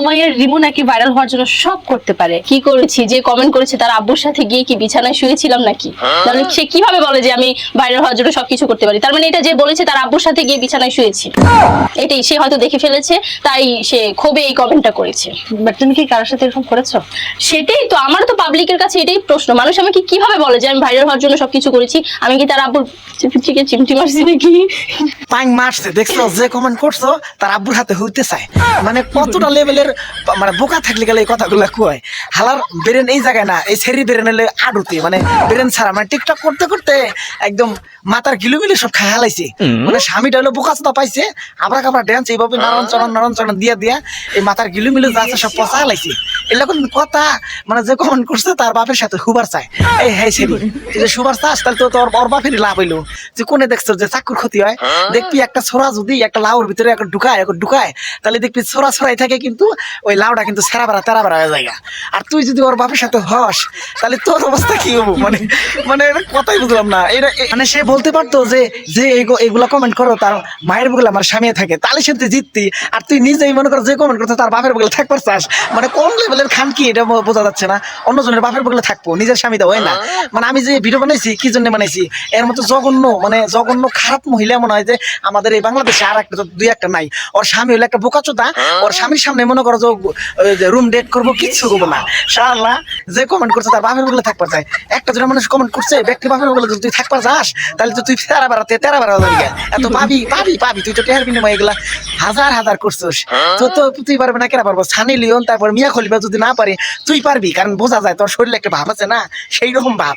সুমাইয়ার রিমু নাকি ভাইরাল হওয়ার জন্য সব করতে পারে। কি করেছি? যে কমেন্ট করেছে তার আব্বুর সাথে গিয়ে কি বিছানায় শুয়েছিলাম নাকি? তাহলে সে কীভাবে বলে যে আমি ভাইরাল হওয়ার জন্য সবকিছু করতে পারি? তার মানে এটা যে বলেছে তার আব্বুর সাথে গিয়ে বিছানায় শুয়েছি। এটাই সে হয়তো দেখে ফেলেছে তাই সে ক্ষোভে এই কমেন্টটা করেছে। বাট তুমি কি কারোর সাথে এরকম করেছ? সেটাই তো আমার তো পাবলিকের কাছে এটাই প্রশ্ন। মানুষ আমাকে কীভাবে বলে যে আমি ভাইরাল হওয়ার জন্য সবকিছু করেছি? আমি কি তার আব্বুর চিপচিকে চিমটি মারছি নাকি? পাং মারছে দেখছ যে কমেন্ট করছ তার আব্বুর হাতে হইতে চায়। মানে কতটা লেভেলের মানে বোকা থাকলে গেলে এই কথাগুলো কয়। হালার বেরেন এই জায়গায় না এই সেরি বেরেন এলে আডুতে মানে বেরেন ছাড়া মানে টিকটক করতে করতে একদম মাথার গিলুমিলু সব খাই হালাইছে। মানে স্বামীটা হলো বোকা চোদা পাইছে আবার আবার ড্যান্স এইভাবে নারণ চরণ নারণ চরণ দিয়া দিয়া এই মাথার গিলুমিলু যা আছে সব পচা হালাইছে। এরকম কথা মানে যে কমেন্ট করছে তার বাপের সাথে হুবার চায়। এই হ্যাঁ সেরি তুই যে সুবার চাস তাহলে তো তোর ওর বাপেরই লাভ হইল। যে কোনে দেখছ যে চাকুর ক্ষতি হয় দেখবি একটা ছোড়া যদি একটা লাউর ভিতরে একটা ঢুকায় একটা ঢুকায়, তাহলে দেখবি ছোড়া ছড়াই থাকে কিন্তু ওই লাউটা কিন্তু সেরা বেড়া, তেরা বেড়া হয়ে যায় আর তুই যদি ওর বাপের সাথে হস, তাহলে তোর অবস্থা কি হব? মানে মানে কথাই বুঝলাম না। এটা মানে সে বলতে পারতো যে যে এগো- এগুলা কমেন্ট করো, তার মায়ের বগলে আমার স্বামী থাকে, তাহলে সে তুই জিততি। আর তুই নিজেই মনে করো যে কমেন্ট করতো তার বাপের বগলে থাকবার চাস মানে কোন লেভেলের খান কি এটা বোঝা যাচ্ছে না। অন্যজনের বাপের বগলে থাকব, নিজের স্বামী তো হয় না। মানে আমি যে ভিডিও বানাইছি, কি জন্য বানাইছি? এর মতো জঘন্য মানে জঘন্য খারাপ মহিলা মনে হয় যে আমাদের এই বাংলাদেশে আর একটা দুই একটা নাই। ওর স্বামী হলো একটা বোকাচোদা। ওর স্বামীর সামনে মনে করো যে রুম ডেট করব, কিচ্ছু করব না। শালা, যে কমেন্ট করছে তার বাপের বগলে থাকবার যায়। একটা জন মানুষ কমেন্ট করছে, ব্যক্তি বাপের যদি তুই থাকবার যাস, তাহলে তো তুই তেরা বেড়াতে তেরা বেড়া যাবি। এত পাবি পাবি পাবি তুই তো টেহার বিনিময় এগুলা হাজার হাজার করছিস। তো তো তুই পারবে না কেনা পারব? সানি লিওন, তারপর মিয়া খলিফা যদি না পারে, তুই পারবি? কারণ বোঝা যায় তোর শরীরে একটা ভাব আছে না? সেই রকম ভাব।